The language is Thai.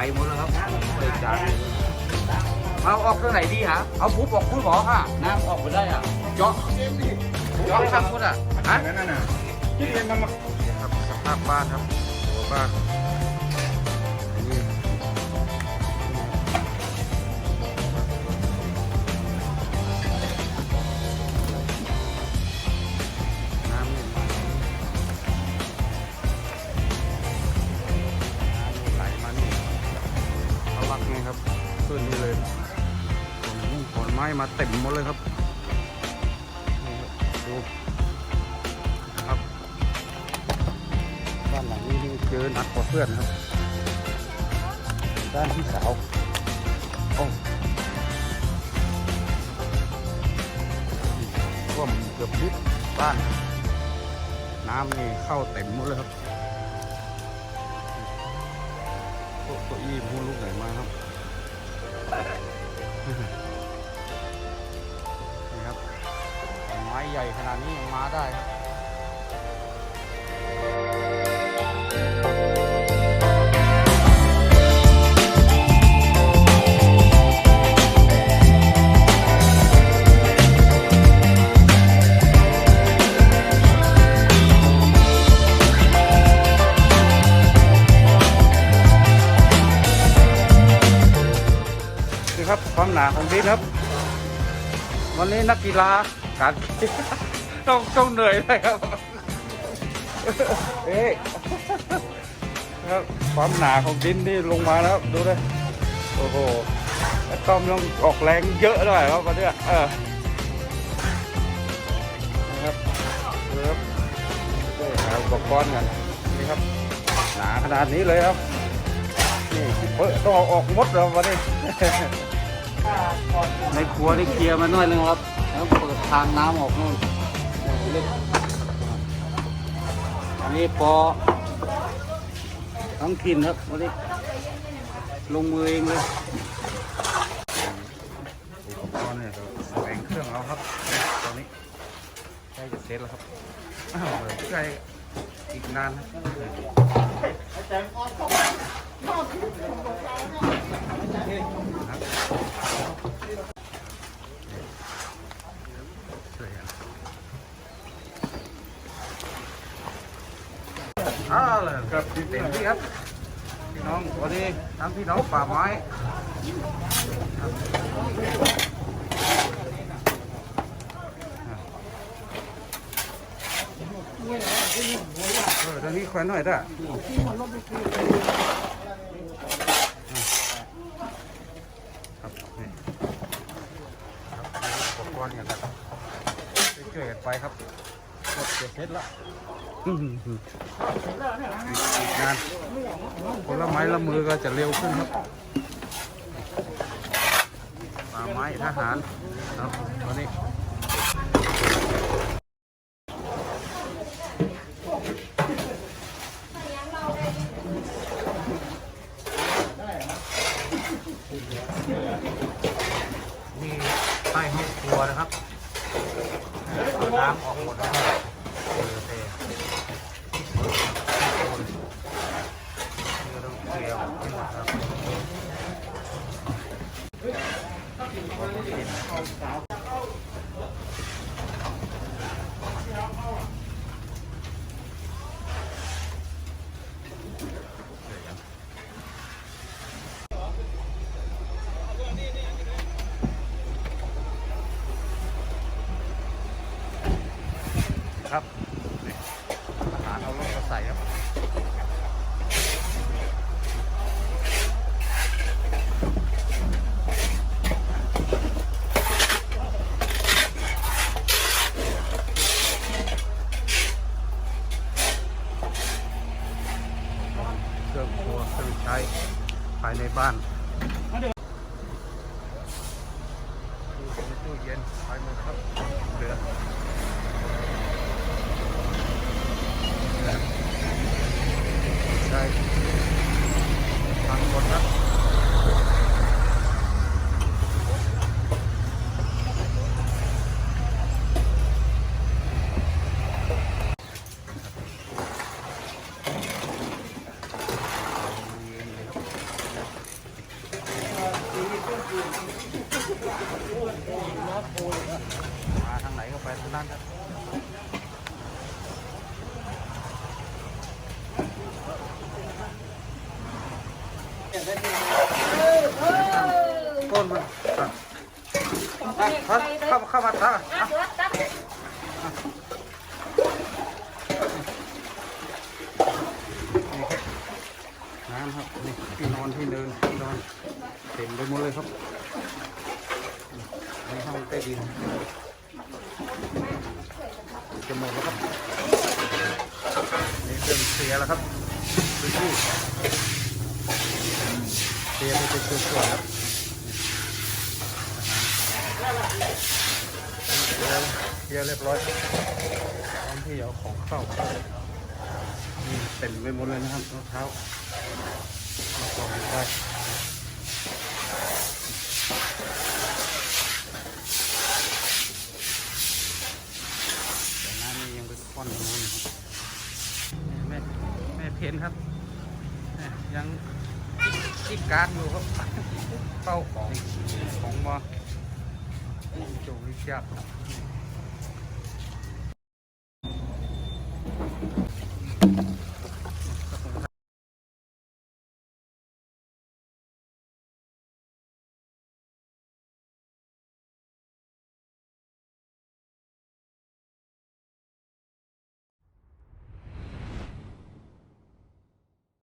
ไปหมดแล้วครับเปิดจานเอาออกทางไหนดีฮะเอาปุ๊บออกคุณหมอค่ะน้ำออกไปได้อะเจาะเจาะทางคุณอะฮะนั่นน่ะที่เรียนมานี่ครับสภาพบ้านครับตัวบ้านอัน ไม้มาเต็มหมดเลยครับนี่ดูครับบ้านหลังนี้นี่เจอหนักกว่าเพื่อนครับ ด้านที่สาวโอ้ท่วมเกือบมิดบ้าน น้ำนี่เข้าเต็มหมดเลยครับโต๊ะเก้าอี้พูลูกไหนมาครับ ไม้ใหญ่ขนาดนี้ยังมาได้ครับครับความหนาของดินครับ วันนี้นักกีฬา การต้องต้องเหนื่อยเลยครับเอ๊ะครับความหนาของดินนี่ลงมาแล้วครับดูเลยโอ้โหไอ้ต้อมต้องออกแรงเยอะหน่อยครับวันเนี้ยเออนะครับดูครับเอ้ยหาอุปกรณ์กันนี่ครับ หนาขนาดนี้เลยครับนี่เปิดต้องเอาออกหมดแล้ววันนี้ในครัวได้เคลียร์มาหน่อยนึงครับ แล้วเปิดทางน้ำออกนู่นอันนี้ปอทั้งถิ่นครับวันนี้ลงมือเองเลยอุปกรณ์เนี่ยเราแบ่งเครื่องเอาครับตอนนี้ใกล้จะเสร็จแล้วครับอ้าวใกล้อีกนานนะครับช่วยกันเอาเลยครับ เต็มที่ครับ พี่น้องวันนี้ทั้งพี่น้องป่าไม้เออตอนนี้แขวนหน่อยได้ครับนี่ครับอุปกรณ์กันครับช่วยกันไปครับหมดเสร็จแล้วอือหือานคนละไม้ละมือก็จะเร็วขึ้นครับป่าไม้ทหารครับวันนี้ about ตู้เย็นไปหมดครับเหลือใช่พังหมดครับานครับก้นมันเข้าเข้ามาท่าอะนี่ครับน้ำครับนี่ที่นอนที่เดินที่นอนเต็มไปหมดเลยครับในห้องใต้ดิน จะหมดแล้วครับนี่เริ่มเสียแล้วครับดูที่เสียไปเป็นส่วนๆครับเสียเรียบร้อยครับตอนที่เอาของเข้านี่เต็มไปหมดเลยนะครับรองเท้าเอาของไป แต่หน้านี้ยังไปค่ อนตรงนู้นแม่แม่เพนครับ ยังจิกการอยู่ครับเป้าของของมาโจวิจับ